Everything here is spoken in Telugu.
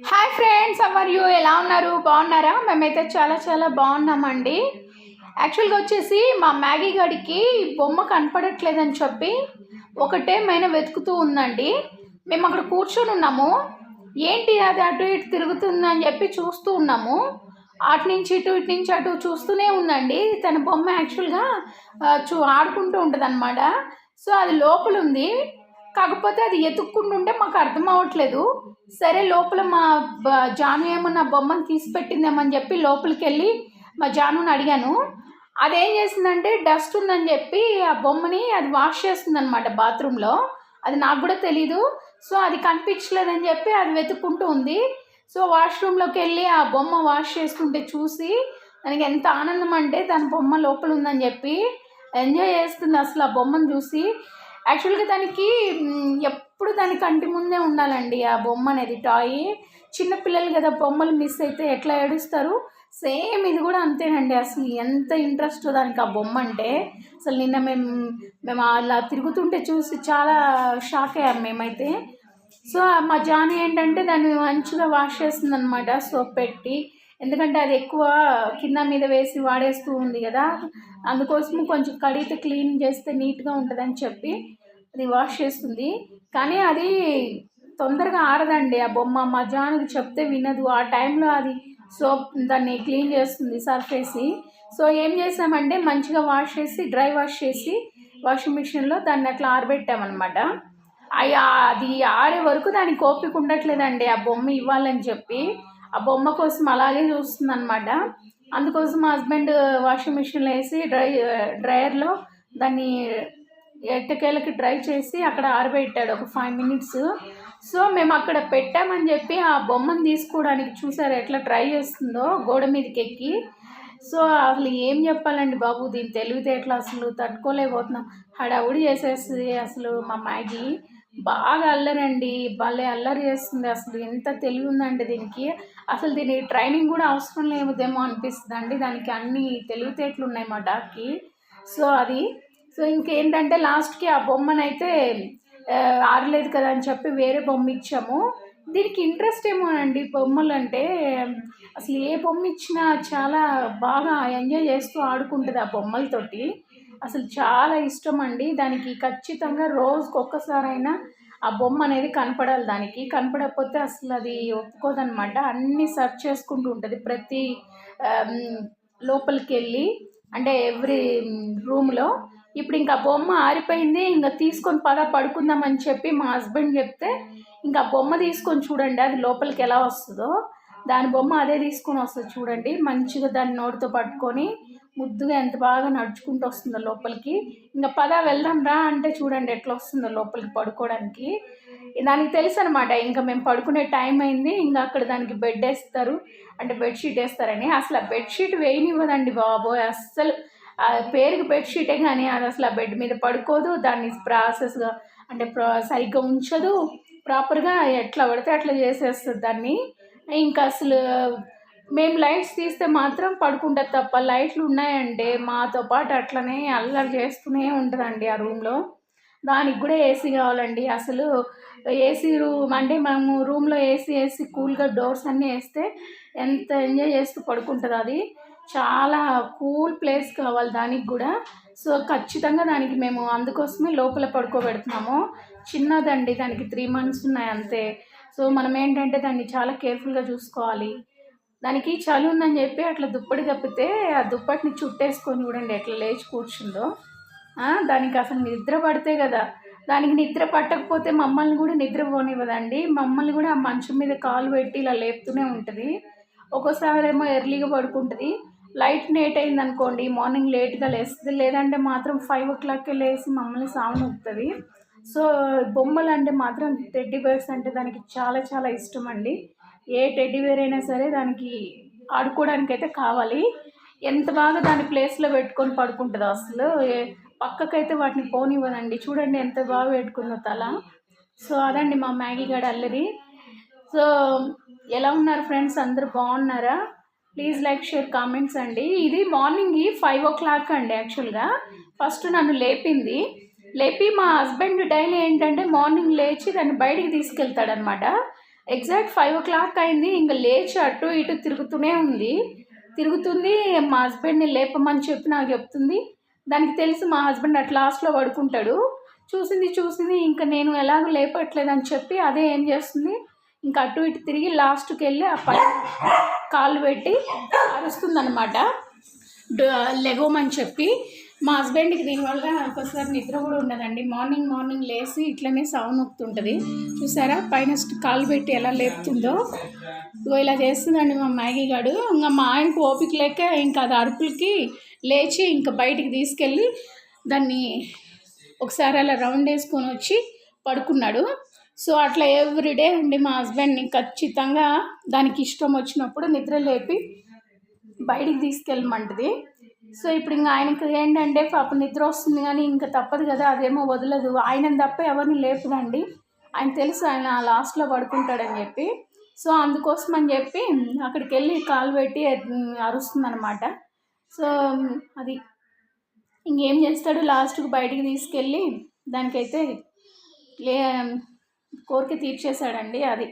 హాయ్ ఫ్రెండ్స్ అవర్ యూ ఎలా ఉన్నారు? బాగున్నారా? మేమైతే చాలా చాలా బాగున్నామండి. యాక్చువల్గా వచ్చేసి మా మ్యాగీ గడికి బొమ్మ కనపడట్లేదని చెప్పి ఒకటే మైన వెతుకుతూ ఉందండి. మేము అక్కడ కూర్చొని ఉన్నాము. ఏంటి అది అటు ఇటు తిరుగుతుందని చెప్పి చూస్తూ ఉన్నాము. అటు నుంచి ఇటు ఇటు నుంచి అటు చూస్తూనే ఉందండి. తన బొమ్మ యాక్చువల్గా చూ ఆడుకుంటూ ఉంటుంది సో అది లోపల ఉంది కాకపోతే అది ఎతుక్కుంటుంటే మాకు అర్థం అవ్వట్లేదు. సరే లోపల మా బ- ఏమో నా బొమ్మను తీసిపెట్టిందేమని చెప్పి లోపలికి వెళ్ళి మా జానుని అడిగాను. అదేం చేసిందంటే డస్ట్ ఉందని చెప్పి ఆ బొమ్మని అది వాష్ చేస్తుంది అనమాట బాత్రూంలో. అది నాకు కూడా తెలీదు. సో అది కనిపించలేదని చెప్పి అది వెతుక్కుంటూ ఉంది. సో వాష్రూమ్లోకి వెళ్ళి ఆ బొమ్మ వాష్ చేసుకుంటే చూసి దానికి ఎంత ఆనందం అంటే తన బొమ్మ లోపల ఉందని చెప్పి ఎంజాయ్ చేస్తుంది అసలు ఆ బొమ్మను చూసి. యాక్చువల్గా దానికి ఎప్పుడు దాని కంటి ముందే ఉండాలండి ఆ బొమ్మ అనేది. టాయ్ చిన్నపిల్లలు కదా బొమ్మలు మిస్ అయితే ఎట్లా ఏడుస్తారు? సేమ్ ఇది కూడా అంతేనండి అసలు. ఎంత ఇంట్రెస్ట్ దానికి ఆ బొమ్మ అంటే అసలు నిన్న మేము మేము అలా తిరుగుతుంటే చూసి చాలా షాక్ అయ్యాం మేమైతే. సో మా జాని ఏంటంటే దాన్ని మంచిగా వాష్ చేస్తుంది అనమాట సోప్ పెట్టి ఎందుకంటే అది ఎక్కువ కింద మీద వేసి వాడేస్తూ ఉంది కదా. అందుకోసం కొంచెం కడిగితే క్లీన్ చేస్తే నీట్గా ఉంటుందని చెప్పి అది వాష్ చేస్తుంది. కానీ అది తొందరగా ఆరదండి ఆ బొమ్మ. మా జానుకి చెప్తే వినదు. ఆ టైంలో అది సోప్ దాన్ని క్లీన్ చేస్తుంది సర్ఫ్ వేసి. సో ఏం చేసామంటే మంచిగా వాష్ చేసి డ్రై వాష్ చేసి వాషింగ్ మిషన్లో దాన్ని అట్లా ఆరబెట్టామన్నమాట. అది ఆడే వరకు దానికి ఓపిక ఉండట్లేదండి. ఆ బొమ్మ ఇవ్వాలని చెప్పి ఆ బొమ్మ కోసం అలాగే చూస్తుంది అనమాట అందుకోసం మా హస్బెండ్ వాషింగ్ మిషన్లో వేసి డ్రై డ్రయర్లో దాన్ని ఎట్టకేళ్ళకి డ్రై చేసి అక్కడ ఆరబెట్టాడు ఒక ఫైవ్ మినిట్స్. సో మేము అక్కడ పెట్టామని చెప్పి ఆ బొమ్మను తీసుకోవడానికి చూసారు ఎట్లా ట్రై చేస్తుందో గోడ మీదకి ఎక్కి. సో అసలు ఏం చెప్పాలండి బాబు దీని తెలివితేటలు అసలు తట్టుకోలేకపోతున్నాం. హడావుడి చేసేస్తుంది అసలు మా మ్యాగీ బాగా అల్లరండి. భలే అల్లరి చేస్తుంది అసలు. ఎంత తెలివి ఉందండి దీనికి. అసలు దీని ట్రైనింగ్ కూడా అవసరం లేదేమో అనిపిస్తుంది అండి దానికి అన్ని తెలివితేటలు ఉన్నాయి మా డాక్కి. సో అది. సో ఇంకేంటంటే లాస్ట్కి ఆ బొమ్మనైతే ఆరలేదు కదా అని చెప్పి వేరే బొమ్మ ఇచ్చాము. దీనికి ఇంట్రెస్ట్ ఏమో అండి బొమ్మలు అంటే అసలు ఏ బొమ్మ ఇచ్చినా చాలా బాగా ఎంజాయ్ చేస్తూ ఆడుకుంటుంది ఆ బొమ్మలతోటి. అసలు చాలా ఇష్టం అండి దానికి ఖచ్చితంగా రోజుకి ఒక్కసారైనా ఆ బొమ్మ అనేది కనపడాలి దానికి. కనపడకపోతే అసలు అది ఒప్పుకోదనమాట అన్నీ సెర్చ్ చేసుకుంటూ ఉంటుంది. ప్రతి లోపలికి వెళ్ళి అంటే ఎవ్రీ రూమ్లో ఇప్పుడు ఇంకా బొమ్మ ఆరిపోయింది ఇంకా తీసుకొని పద పడుకుందామని చెప్పి మా హస్బెండ్ చెప్తే ఇంకా బొమ్మ తీసుకొని చూడండి అది లోపలికి ఎలా వస్తుందో. దాని బొమ్మ అదే తీసుకొని వస్తుంది చూడండి. మంచిగా దాన్ని నోటితో పట్టుకొని ముద్దుగా ఎంత బాగా నడుచుకుంటూ వస్తుందో లోపలికి. ఇంకా పద వెళ్దాం రా అంటే చూడండి ఎట్లా వస్తుందో లోపలికి పడుకోవడానికి. దానికి తెలుసు అనమాట ఇంకా మేము పడుకునే టైం అయింది ఇంకా అక్కడ దానికి బెడ్ వేస్తారు. అంటే బెడ్షీట్ వేస్తారని. అసలు ఆ బెడ్షీట్ వేయనివ్వదండి బాబోయ్ అస్సలు. ఆ పేరుకి బెడ్షీటే కానీ అది అసలు ఆ బెడ్ మీద పడుకోదు. దాన్ని ప్రాసెస్గా అంటే ప్రా సరిగ్గా ఉంచదు. ప్రాపర్గా ఎట్లా పడితే అట్లా చేసేస్తుంది దాన్ని. ఇంకా అసలు మేము లైట్స్ తీస్తే మాత్రం పడుకుంటుంది తప్ప లైట్లు ఉన్నాయంటే మాతో పాటు అట్లనే అల్లరి చేస్తూనే ఉంటుందండి ఆ రూమ్లో దానికి కూడా ఏసీ కావాలండి. అసలు ఏసీ రూమ్ అంటే మనము రూమ్లో ఏసీ వేసి కూల్గా డోర్స్ అన్నీ వేస్తే ఎంత ఎంజాయ్ చేస్తూ పడుకుంటుంది అది. చాలా కూల్ ప్లేస్ కావాలి దానికి కూడా. సో ఖచ్చితంగా దానికి మేము అందుకోసమే లోపల పడుకోబెడుతున్నాము. చిన్నదండి దానికి త్రీ మంత్స్ ఉన్నాయి అంతే. సో మనం ఏంటంటే దాన్ని చాలా కేర్ఫుల్గా చూసుకోవాలి. దానికి చలి ఉందని చెప్పి అట్లా దుప్పటి కప్పితే ఆ దుప్పటిని చుట్టేసుకొని చూడండి ఎట్లా లేచి కూర్చుందో. దానికి అసలు నిద్ర పడితే కదా. దానికి నిద్ర పట్టకపోతే మమ్మల్ని కూడా నిద్ర పోనివ్వదండి మమ్మల్ని కూడా ఆ మంచం మీద కాలు పెట్టి ఇలా లేపుతూనే ఉంటుంది. ఒక్కోసారి ఏమో ఎర్లీగా పడుకుంటుంది. లైట్ లేట్ అయింది అనుకోండి మార్నింగ్ లేట్గా లేస్తుంది. లేదంటే మాత్రం ఫైవ్ ఓ క్లాక్కి లేసి మమ్మల్ని సాగు నొప్పుతుంది సో బొమ్మలు అంటే మాత్రం టెడ్డీ బేర్స్ అంటే దానికి చాలా చాలా ఇష్టం అండి. ఏ టెడ్డీవేర్ అయినా సరే దానికి ఆడుకోవడానికి అయితే కావాలి. ఎంత బాగా దాని ప్లేస్లో పెట్టుకొని పడుకుంటుందో అసలు. పక్కకైతే వాటిని పోనివ్వదండి చూడండి ఎంత బాగా పెట్టుకుందో తల. సో అదండి మా మ్యాగీ గడ అల్లరి. సో ఎలా ఉన్నారు ఫ్రెండ్స్? అందరూ బాగున్నారా? ప్లీజ్ లైక్ షేర్ కామెంట్స్ అండి. ఇది మార్నింగ్ ఫైవ్ ఓ క్లాక్ అండి యాక్చువల్గా. ఫస్ట్ నన్ను లేపింది. లేపి మా హస్బెండ్ డైలీ ఏంటంటే మార్నింగ్ లేచి దాన్ని బయటికి తీసుకెళ్తాడనమాట ఎగ్జాక్ట్ ఫైవ్ ఓ క్లాక్ అయింది. ఇంకా లేచి అటు ఇటు తిరుగుతూనే ఉంది. తిరుగుతుంది. మా హస్బెండ్ని లేపమని చెప్పి నాకు చెప్తుంది. దానికి తెలిసి మా హస్బెండ్ అట్ లాస్ట్లో పడుకుంటాడు. చూసింది చూసింది. ఇంకా నేను ఎలాగో లేపట్లేదని చెప్పి అదే ఏం చేస్తుంది? ఇంకా అటు ఇటు తిరిగి లాస్ట్కి వెళ్ళి ఆ పై కాళ్ళు పెట్టి అరుస్తుందనమాట లెగోమని చెప్పి మా హస్బెండ్కి దీనివల్ల ఒకసారి నిద్ర కూడా ఉండదండి. మార్నింగ్ మార్నింగ్ లేచి ఇట్లనే సౌండ్ నొక్కుతుంటుంది. చూసారా? పైన కాలు పెట్టి ఎలా లేపుతుందో. ఇలా చేస్తుందండి మా మ్యాగీ గాడు. ఇంకా మా ఆయనకు ఓపిక లేక ఇంకా అది అరుపులకి లేచి ఇంకా బయటికి తీసుకెళ్ళి దాన్ని ఒకసారి అలా రౌండ్ వేసుకొని వచ్చి పడుకున్నాడు. సో అట్లా ఎవ్రీడే అండి మా హస్బెండ్ని ఖచ్చితంగా దానికి ఇష్టం వచ్చినప్పుడు నిద్ర లేపి బయటికి తీసుకెళ్ళమంటది. సో ఇప్పుడు ఇంకా ఆయనకు ఏంటంటే పాప నిద్ర వస్తుంది కానీ ఇంకా తప్పదు కదా అదేమో వదలదు. ఆయన తప్ప ఎవరిని లేపదండి ఆయన తెలుసు ఆయన లాస్ట్లో పడుకుంటాడని చెప్పి. సో అందుకోసం అని చెప్పి అక్కడికి వెళ్ళి కాలు పెట్టి అరుస్తుంది అనమాట సో అది ఇంకేం చేస్తాడు? లాస్ట్కి బయటికి తీసుకెళ్ళి దానికైతే లే కోరిక తీర్చేశాడండి అది.